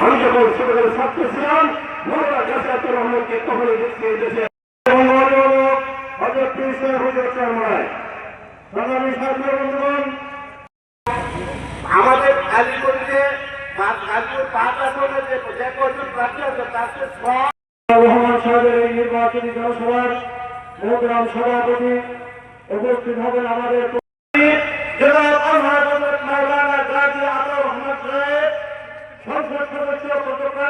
আমি যখন ছোটবেলা ছাত্র ছিলাম মোহাম্মদ জাসাতুর রহমানকে সংগ্রামী সাথী বন্ধুগণ আমাদের আলিগঞ্জে রহমান সাহেবের এই নির্বাচনী জনসভার মোহগ্রাম সভাপতি উপস্থিত হবেন আমাদের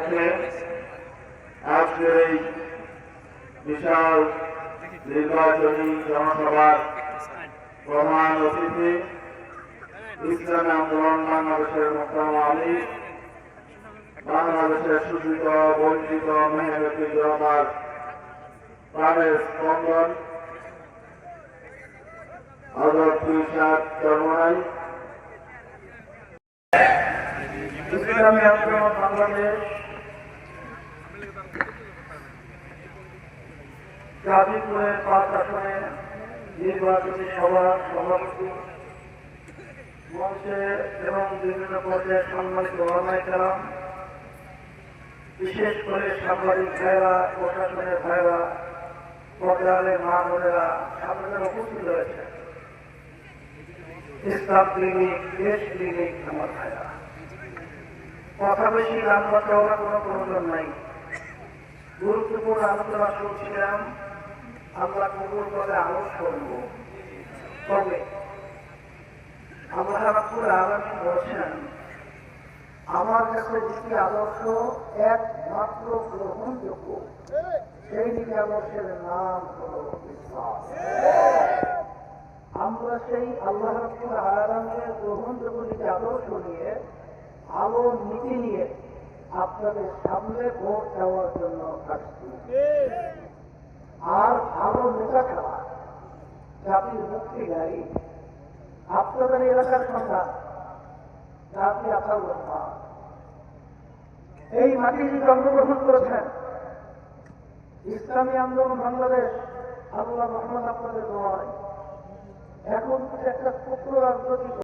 পক্ষে আজকের এই বিশাল নির্বাচনী জনসভার প্রধান অতিথি, ইসলামী আন্দোলন বাংলাদেশের মোকাম আলী, বাংলাদেশের শোষিত বঞ্চিত, মেহনতি জনতার প্রাণের স্পন্দন। ইসলামী আন্দোলন বাংলাদেশ গাজীপুরের পাঁচ নির্বাচনী সভা সভাপতি মঞ্চে এবং বিভিন্ন পর্যায়ে সম্মানিত ওলামাই কালাম বিশেষ করে সাংবাদিক ভাইরা প্রশাসনের ভাইরা পর্যায়ের মা বোনেরা সামনে উপস্থিত রয়েছে। ইসলাম ক্লিনিক, দেশ ক্লিনিক, আমার ভাইরা কথা বেশি লম্বা চওড়া কোনো প্রয়োজন নাই। গুরুত্বপূর্ণ আলোচনা শুনছিলাম। আমরা কবুল করে আলোচ করব। তবে আল্লাহ রাব্বুল আলামিন বলছেন আমার কাছে যেটি আদর্শ, একমাত্র গ্রহণযোগ্য। সেই দিকে আদর্শের নাম হলো ইসলাম। আমরা সেই আল্লাহ রাব্বুল আলামিনের গ্রহণযোগ্য নীতি আদর্শ নিয়ে আলো নীতি নিয়ে আপনাদের সামনে ভোট দেওয়ার জন্য আসছি আর ভালো নেতা খেলা জাতির মুক্তি নাই আপনাদের এলাকার সন্তান জাতি আসার রহমান এই মাটিতে জন্মগ্রহণ করেছেন, ইসলামী আন্দোলন বাংলাদেশ, আল্লাহ রহমান আপনাদের নয় এখন একটা ক্ষুদ্র রাজনৈতিক